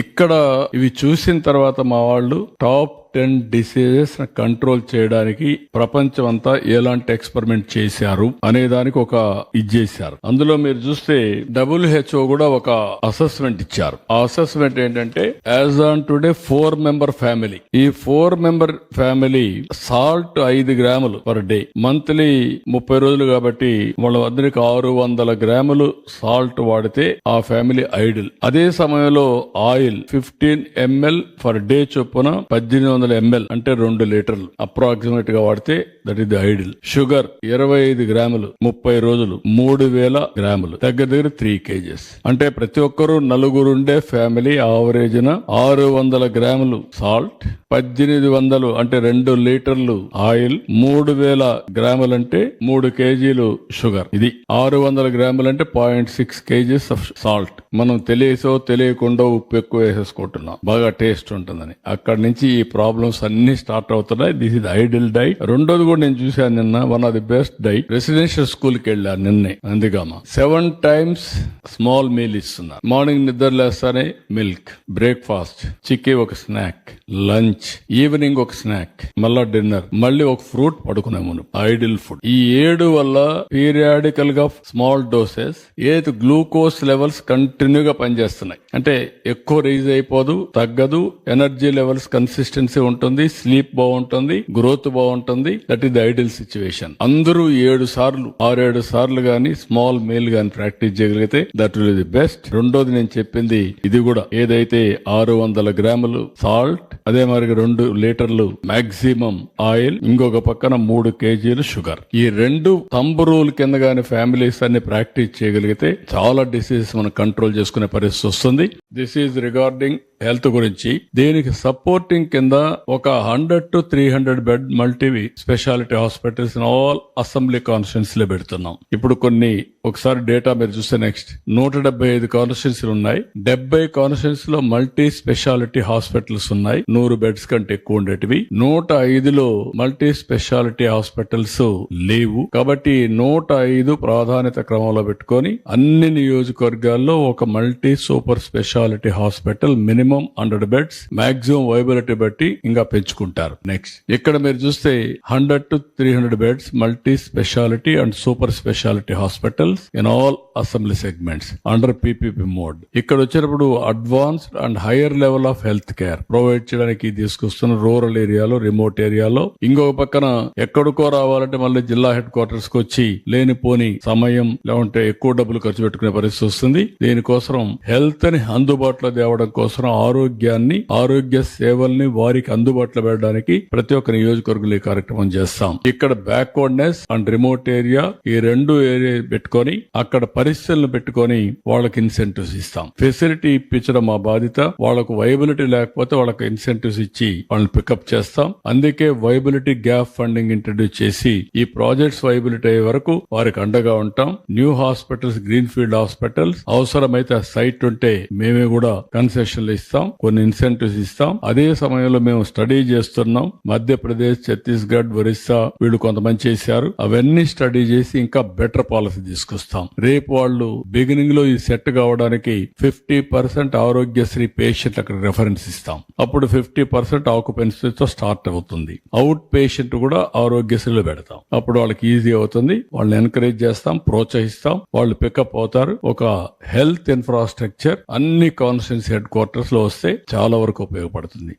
ఇక్కడ ఇవి చూసిన తర్వాత మా వాళ్ళు టాప్ టెన్ డిసీజెస్ కంట్రోల్ చేయడానికి ప్రపంచం అంతా ఎలాంటి ఎక్స్పెరిమెంట్ చేశారు అనే దానికి ఒక ఇది చేశారు. అందులో మీరు చూస్తే డబ్ల్యూహెచ్ఓ కూడా ఒక అసెస్మెంట్ ఇచ్చారు. ఆ అసెస్మెంట్ ఏంటంటే as on today four member family ఈ ఫోర్ మెంబర్ ఫ్యామిలీ సాల్ట్ ఐదు గ్రాములు పర్ డే మంత్లీ ముప్పై రోజులు కాబట్టి వాళ్ళ అందరికి ఆరు వందల గ్రాములు సాల్ట్ వాడితే ఆ ఫ్యామిలీ ఐడిల్ అదే సమయంలో oil fifteen ML per day చొప్పున పద్దెనిమిది వందల ఎంఎల్ అంటే రెండు లీటర్లు. అప్రాక్సిమేట్గా వాడితే that is the ideal sugar ఇరవై ఐదు గ్రాములు ముప్పై రోజులు మూడు వేల గ్రాములు. దగ్గర దగ్గర త్రీ కేజెస్. అంటే ప్రతి ఒక్కరు నలుగురు ఉండే ఫ్యామిలీ ఆవరేజ్ ఆరు వందల గ్రాములు సాల్ట్ పద్దెనిమిది వందలు అంటే రెండు లీటర్లు ఆయిల్ మూడు వేల గ్రాములు అంటే మూడు కేజీలు షుగర్ ఇది ఆరు వందల గ్రాములు అంటే point six kgs of salt మనం తెలియసో తెలియకుండా ఉప్పు ఎక్కువ వేసేసుకుంటున్నాం. బాగా టేస్ట్ ఉంటుందని. అక్కడి నుంచి ఈ ప్రాబ్లమ్స్ అన్ని స్టార్ట్ అవుతున్నాయి. దిస్ ఇస్ ఐడిల్ డైట్ రెండోది కూడా నేను చూశాను నిన్న. One of the best diet residential స్కూల్కి వెళ్ళాను నిన్నే. అందుకమ్మా సెవెన్ టైమ్స్ స్మాల్ మీల్ ఇస్తున్నారు. మార్నింగ్ నిద్ర లేస్తానే మిల్క్ బ్రేక్ఫాస్ట్ చిక్కీ ఒక స్నాక్ లంచ్ ఈవినింగ్ ఒక స్నాక్ మళ్ళా డిన్నర్ మళ్ళీ ఒక ఫ్రూట్ పడుకునే మనం ఐడిల్ ఫుడ్ ఈ ఏడు వల్ల పీరియాడికల్గా స్మాల్ డోసెస్ ఏది గ్లూకోజ్ లెవెల్స్ కంటిన్యూగా పనిచేస్తున్నాయి. అంటే ఎక్కువ రైజ్ అయిపోదు తగ్గదు ఎనర్జీ లెవెల్స్ కన్సిస్టెన్సీ ఉంటుంది స్లీప్ బాగుంటుంది గ్రోత్ బాగుంటుంది. That is the ideal situation అందరూ ఏడు సార్లు ఆరేడు సార్లు గాని స్మాల్ మేల్ గాని ప్రాక్టీస్ చేయగలిగితే దట్ విల్ ది బెస్ట్ రెండోది నేను చెప్పింది ఇది కూడా ఏదైతే ఆరు వందల గ్రాములు సాల్ట్ అదే మరి రెండు లీటర్లు మాక్సిమం ఆయిల్ ఇంకొక పక్కన మూడు కేజీలు షుగర్ ఈ రెండు తంబు రూల్ కింద గాని ఫ్యామిలీస్ అన్ని ప్రాక్టీస్ చేయగలిగితే చాలా డిసీజెస్ మనం కంట్రోల్ చేసుకునే పరిస్థితి వస్తుంది. దిస్ ఈజ్ రిగార్డింగ్ హెల్త్ గురించి. దీనికి సపోర్టింగ్ కింద ఒక hundred to three hundred bed multi speciality hospitals all assembly కాన్స్టిట్యూన్స్లో పెడుతున్నాం. ఇప్పుడు కొన్ని ఒకసారి డేటా మీరు చూస్తే నెక్స్ట్. నూట డెబ్బై ఐదు కాన్స్టిట్యూన్సీలు ఉన్నాయి. డెబ్బై కాన్స్టిట్యూన్స్లో మల్టీ స్పెషాలిటీ హాస్పిటల్స్ ఉన్నాయి. నూరు బెడ్స్ కంటే ఎక్కువ ఉండేటివి. నూట ఐదులో మల్టీ స్పెషాలిటీ హాస్పిటల్స్ లేవు. కాబట్టి నూట ఐదు ప్రాధాన్యత క్రమంలో పెట్టుకొని అన్ని నియోజకవర్గాల్లో ఒక multi super speciality hospital minimum hundred beds maximum viability బట్టి ఇంకా పెంచుకుంటారు. నెక్స్ట్ ఇక్కడ మీరు చూస్తే hundred to three hundred beds multi speciality and super speciality hospitals in all assembly segments under PPP mode. ఇక్కడ వచ్చినప్పుడు advanced and higher level of health care provide చేయడానికి తీసుకొస్తున్న రూరల్ ఏరియాలో రిమోట్ ఏరియాలో. ఇంకొక పక్కన ఎక్కడికో రావాలంటే మళ్ళీ జిల్లా హెడ్ క్వార్టర్స్కి వచ్చి లేనిపోని సమయం లేకుంటే ఎక్కువ డబ్బులు ఖర్చు పెట్టుకునే పరిస్థితి వస్తుంది. దీనికోసం హెల్త్ని అందుబాటులో తేవడం కోసం ఆరోగ్యాన్ని ఆరోగ్య సేవల్ని వారికి అందుబాటులో పెట్టడానికి ప్రతి ఒక్క నియోజకవర్గంలో ఈ కార్యక్రమం చేస్తాం. ఇక్కడ బ్యాక్వర్డ్నెస్ అండ్ రిమోట్ ఏరియా ఈ రెండు ఏరియా పెట్టుకొని అక్కడ పరిస్థితులను పెట్టుకొని వాళ్ళకి ఇన్సెంటివ్స్ ఇస్తాం. ఫెసిలిటీ ఇప్పించడం మా బాధ్యత. వాళ్ళకు వైబిలిటీ లేకపోతే వాళ్ళకి ఇన్సెంటివ్స్ ఇచ్చి వాళ్ళని పికప్ చేస్తాం. అందుకే వైబిలిటీ గ్యాప్ ఫండింగ్ ఇంట్రడ్యూస్ చేసి ఈ ప్రాజెక్ట్స్ వైబిలిటీ అయ్యే వరకు వారికి అండగా ఉంటాం. New hospitals green field hospitals అవసరమైతే సైట్ ఉంటే మేమే కూడా కన్సెషన్లు ఇస్తాం. ఇస్తాం కొన్ని ఇన్సెంటివ్స్ ఇస్తాం. అదే సమయంలో మేము స్టడీ చేస్తున్నాం. మధ్యప్రదేశ్ ఛత్తీస్గఢ్ ఒరిస్సా వీళ్ళు కొంతమంది చేశారు. అవన్నీ స్టడీ చేసి ఇంకా బెటర్ పాలసీ తీసుకొస్తాం. రేపు వాళ్ళు బిగినింగ్లో ఈ సెట్ కావడానికి ఫిఫ్టీ పర్సెంట్ ఆరోగ్యశ్రీ పేషెంట్ అక్కడ రెఫరెన్స్ ఇస్తాం. అప్పుడు ఫిఫ్టీ పర్సెంట్ ఆక్యుపెన్సీతో స్టార్ట్ అవుతుంది. అవుట్ పేషెంట్ కూడా ఆరోగ్యశ్రీలో పెడతాం. అప్పుడు వాళ్ళకి ఈజీ అవుతుంది. వాళ్ళని ఎంకరేజ్ చేస్తాం ప్రోత్సహిస్తాం. వాళ్ళు పికప్ అవుతారు. ఒక హెల్త్ ఇన్ఫ్రాస్ట్రక్చర్ అన్ని కాన్స్టిట్యూన్సీ హెడ్ క్వార్టర్స్లో వస్తే చాలా వరకు ఉపయోగపడుతుంది.